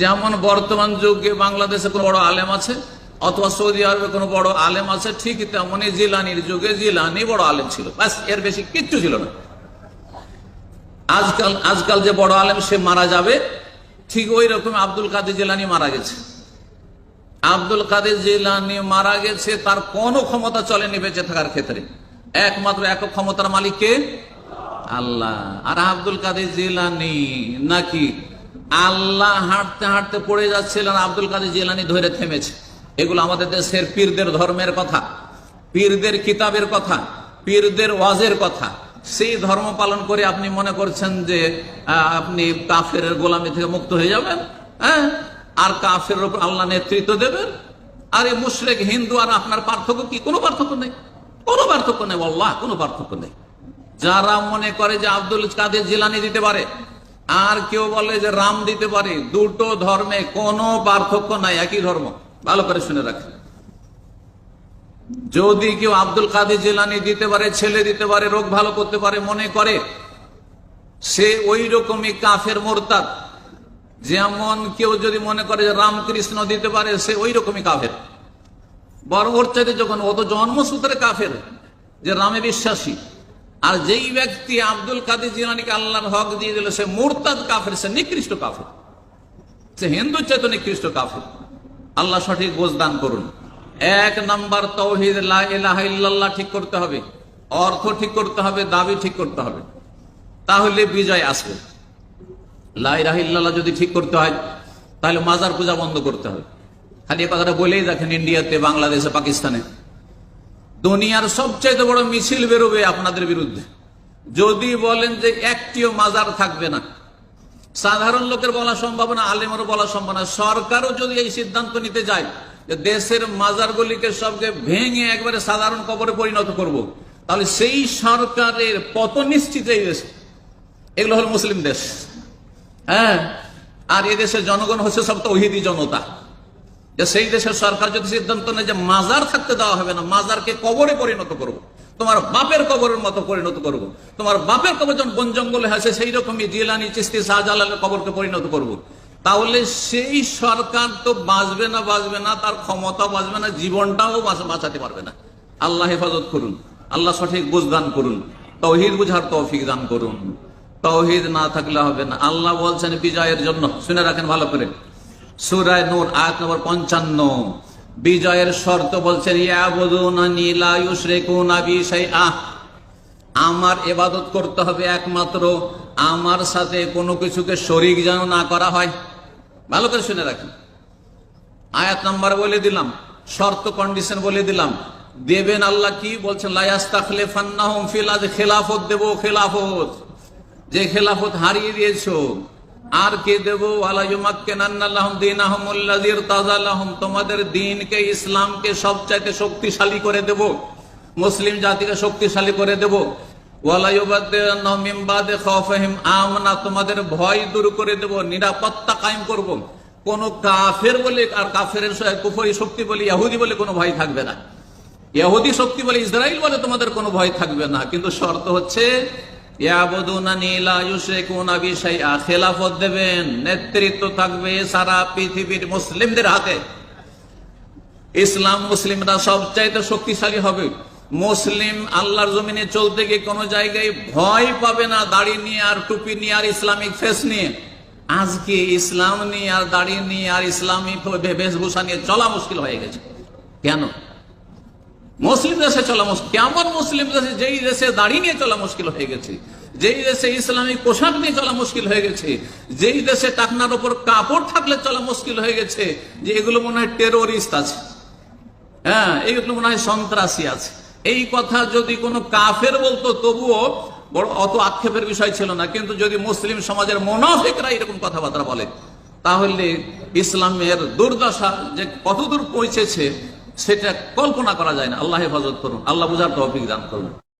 যেমন বর্তমান যুগে বাংলাদেশে কোনো বড় আলেম আছে, অথবা সৌদি আরবে কোনো বড় আলেম আছে, ঠিক তেমনই জিলানির যুগে জিলানি বড় আলেম ছিল। ব্যাস, এর বেশি কিচ্ছু ছিল না। আজকাল আজকাল যে বড় আলেম, সে মারা যাবে, ঠিক ওই রকম আব্দুল কাদের জিলানি মারা গেছে। আব্দুল কাদের জিলানি মারা গেছে, তার কোনো ক্ষমতা চলেনি বেঁচে থাকার ক্ষেত্রে। একমাত্র একক ক্ষমতার মালিক কে? আল্লাহ। আর আব্দুল কাদের জিলানি নাকি আল্লাহ হাঁটতে হাঁটতে পড়ে যাচ্ছিলেন, আব্দুল কাদের জিলানি ধরে থেমেছে। এগুলো আমাদের দেশের পীরদের ধর্মের কথা, পীরদের কিতাবের কথা, পীরদের ওয়াজের কথা। সেই ধর্ম পালন করে আপনি মনে করছেন যে আপনি কাফের গোলামি থেকে মুক্ত হয়ে যাবেন? হ্যাঁ? আর কাফের উপর আল্লাহ নেতৃত্ব দেবেন? আর এই মুশরেক, হিন্দু আর আপনার পার্থক্য কি? কোনো পার্থক্য নেই। কোনো পার্থক্য নেই আল্লাহ কোনো পার্থক্য নেই। যারা মনে করে যে আব্দুল কাদের জিলানি দিতে পারে আর কেউ বলে যে রাম দিতে পারে, দুটো ধর্মে কোনো পার্থক্য নাই, একই ধর্ম। ভালো করে শুনে রাখেন। যদি কেউ আব্দুল কাদের জেলানি দিতে পারে, ছেলে দিতে পারে, রোগ ভালো করতে পারে, মনে করে, সে ওই রকমই কাফের মোরতাদ। যেমন কেউ যদি মনে করে যে রামকৃষ্ণ দিতে পারে, সে ওই রকমই কাফের। বড় ওর চাইতে যখন অত জন্মসূত্রে কাফের, যে রামে বিশ্বাসী। আর যেই ব্যক্তি আব্দুল কাদের জিলানিকে আল্লাহর হক দিয়ে দিল, সে মোরতাদ কাফের, সে নিকৃষ্ট কাফের। সে হিন্দু চেত নিকৃষ্ট কাফের। আল্লাহ সঠিক বোঝ দান করুন। এক নম্বর তৌহিদ ঠিক করতে হবে, অর্থ ঠিক করতে হবে, দাবি ঠিক করতে হবে। তাহলে বিজয় আসবে। লা ইলাহা যদি ঠিক করতে হয়, তাহলে মাজার পূজা বন্ধ করতে হবে। খালি কথাটা বলেই দেখেন ইন্ডিয়াতে, বাংলাদেশে, পাকিস্তানে। দুনিয়ার সবচেয়ে বড় মিছিল বেরোবে আপনাদের বিরুদ্ধে। যদি বলেন যে একটিও মাজার থাকবে না, সাধারণ লোকের বলা সম্ভব না, আলেমেরও বলা সম্ভব না, সরকারও যদি এই সিদ্ধান্ত নিতে যায় যে দেশের মাজারগুলিকে সবকে ভেঙে একবারে সাধারণ কবরে পরিণত করব। তাহলে সেই সরকারের পতন নিশ্চিত এই দেশ। এগুলো হল মুসলিম দেশ। হ্যাঁ? আর এদেশের জনগণ হচ্ছে সব তৌহিদি জনতা। যে সেই দেশের সরকার যদি সিদ্ধান্ত নেয় যে মাজার থাকতে দেওয়া হবে না, মাজারকে কবরে পরিণত করব। তোমার বাপের কবরের মতো পরিণত করব। তোমার বাপের কবর যখন বন জঙ্গলে আছে সেই রকমই জিলানি, চিস্তি, শাহজালালের কবরকে পরিণত করব। তাহলে সেই সরকার তো বাঁচবে না বাঁচবে না, তার ক্ষমতা বাঁচবে না, জীবনটাও বাঁচ- বাঁচাতে পারবে না। আল্লাহ হেফাজত করুন। আল্লাহ সঠিক বুঝ দান করুন। তৌহিদ বুঝার তৌফিক দান করুন। তৌহিদ না থাকলে হবে না। আল্লাহ বলছেন বিজয়ের জন্য। শুনে রাখেন ভালো করে। সুরায় নূর, আয়াত নম্বর পঞ্চান্ন। বিজয়ের শর্ত বলছেন আমার এবাদত করতে হবে একমাত্র। আমার সাথে কোনো কিছুকে শরিক যেন না করা হয়। ভালো করে শুনে রাখেন। আয়াত নাম্বার বলে দিলাম, শর্ত কন্ডিশন বলে দিলাম। দেবেন আল্লাহ কি বলছেন খেলাফত দেব খেলাফত। যে খেলাফত হারিয়ে দিয়েছ আর কে দেবো? তোমাদের দিনকে, ইসলামকে সবচাইতে শক্তিশালী করে দেব। মুসলিম জাতিকে শক্তিশালী করে দেব। তোমাদের ভয় দূর করে দেব, নিরাপত্তা কায়েম করব। কোন কাফের বলে, আর কুফরি শক্তি বলে ইহুদি বলে কোনো ভয় থাকবে না। ইহুদি শক্তি বলে ইসরায়েল বলে তোমাদের কোনো ভয় থাকবে না। কিন্তু শর্ত হচ্ছে খেলাফত দেবেন, নেতৃত্ব থাকবে সারা পৃথিবীর মুসলিমদের হাতে। ইসলাম মুসলিমরা সবচাইতে শক্তিশালী হবে। মুসলিম আল্লাহর জমিনে চলতে গিয়ে কোনো জায়গায় ভয় পাবে না, দাড়ি নিয়ে আর টুপি নিয়ে আর ইসলামিক ফেস নিয়ে। আজকে ইসলাম নিয়ে আর দাড়ি নিয়ে আর ইসলামিক বেশভূষা নিয়ে চলা মুশকিল হয়ে গেছে। কেন? মুসলিম দেশে চলা মুশকিল। কেমন মুসলিম দেশে, যেই দেশে দাঁড়িয়ে নিয়ে চলা মুশকিল হয়ে গেছে, যেই দেশে ইসলামিক পোশাক নিয়ে চলা মুশকিল হয়ে গেছে, যেই দেশে টাকনার উপর কাপড় থাকলে চলা মুশকিল হয়ে গেছে, যে এগুলো মনে হয় টেরোরিস্ট আছে। হ্যাঁ এইগুলো মনে হয় সন্ত্রাসী আছে। এই কথা যদি কোনো কাফের বলতো, তবুও বড় অত আক্ষেপের বিষয় ছিল না। কিন্তু যদি মুসলিম সমাজের মোনাফিকরা এরকম কথাবার্তা বলে, তাহলে ইসলামের দুর্দশা যে কতদূর পৌঁছেছে সেটা কল্পনা করা যায় না। আল্লাহ হেফাজত করুন। আল্লাহ বুঝার তৌফিক দান করুন।